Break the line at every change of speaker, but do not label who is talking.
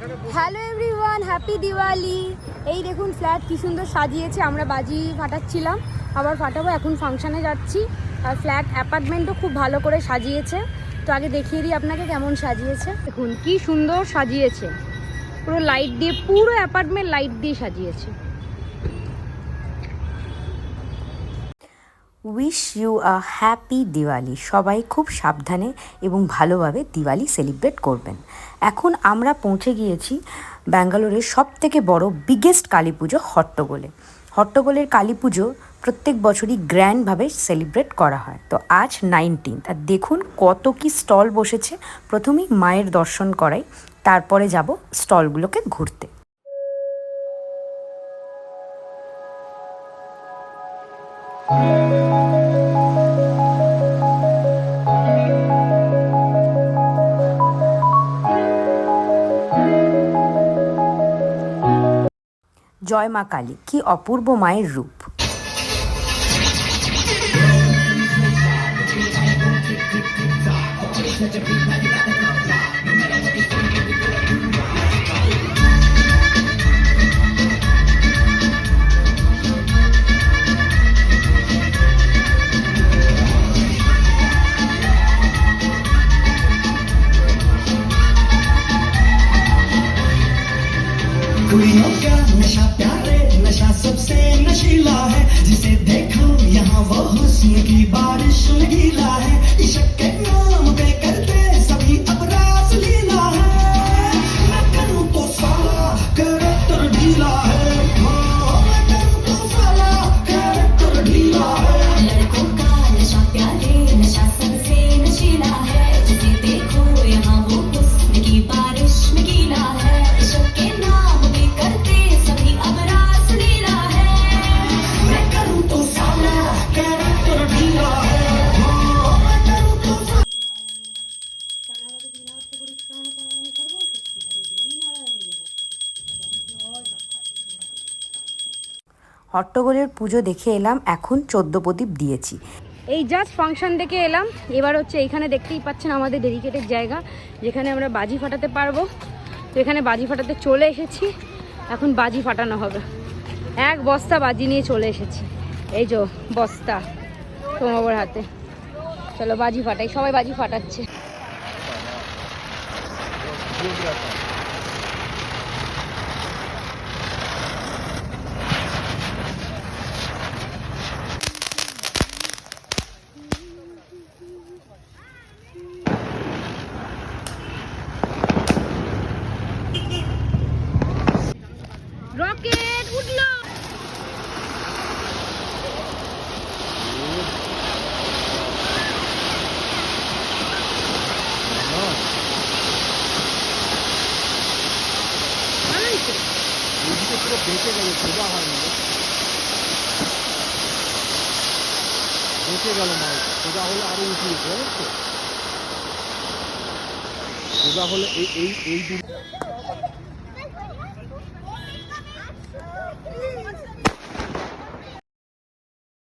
Hello everyone happy Diwali এই দেখুন flat কি সুন্দর সাজিয়েছে, আমরা বাজি ফাটাচ্ছিলাম। আবার ফাটাবো, এখন ফাংশানে যাচ্ছি। আর ফ্ল্যাট অ্যাপার্টমেন্টও খুব ভালো করে সাজিয়েছে। তো আগে দেখিয়ে দিই আপনাকে কেমন সাজিয়েছে। দেখুন, কি সুন্দর সাজিয়েছে। পুরো লাইট দিয়ে, পুরো অ্যাপার্টমেন্ট লাইট দিয়ে সাজিয়েছে।
Wish you a happy Diwali সবাই খুব সাবধানে এবং ভালোভাবে দিওয়ালি সেলিব্রেট করবেন। এখন আমরা পৌঁছে গিয়েছি ব্যাঙ্গালোরের সব থেকে বড় বিগেস্ট কালী পুজো হট্টগোলে। হট্টগোলের কালী পুজো প্রত্যেক বছরই গ্র্যান্ডভাবে সেলিব্রেট করা হয়। তো আজ নাইনটিন্থ আর দেখুন কত কি স্টল বসেছে। প্রথমেই মায়ের দর্শন করাই, তারপরে যাব স্টলগুলোকে ঘুরতে। জয় মা কালী কি অপূর্ব মায়ের রূপ। হট্টগোলের পুজো দেখে এলাম এখন চোদ্দ প্রদীপ দিয়েছি।
এই জাস্ট ফাংশন দেখে এলাম। এবার হচ্ছে এখানে দেখতেই পাচ্ছেন আমাদের ডেডিকেটেড জায়গা, যেখানে আমরা বাজি ফাটাতে পারব। তো এখানে বাজি ফাটাতে চলে এসেছি। এখন বাজি ফাটানো হবে। এক বস্তা বাজি নিয়ে চলে এসেছি। এই যে বস্তা তোমার হাতে। চলো বাজি ফাটাই। সবাই বাজি ফাটাচ্ছে। রকেট উঠল।
পুরো বেঁচে গেল সোজা হয়নি রে। বেঁচে গেল মাল সোজা হলে আরও সোজা হলে এই এই এই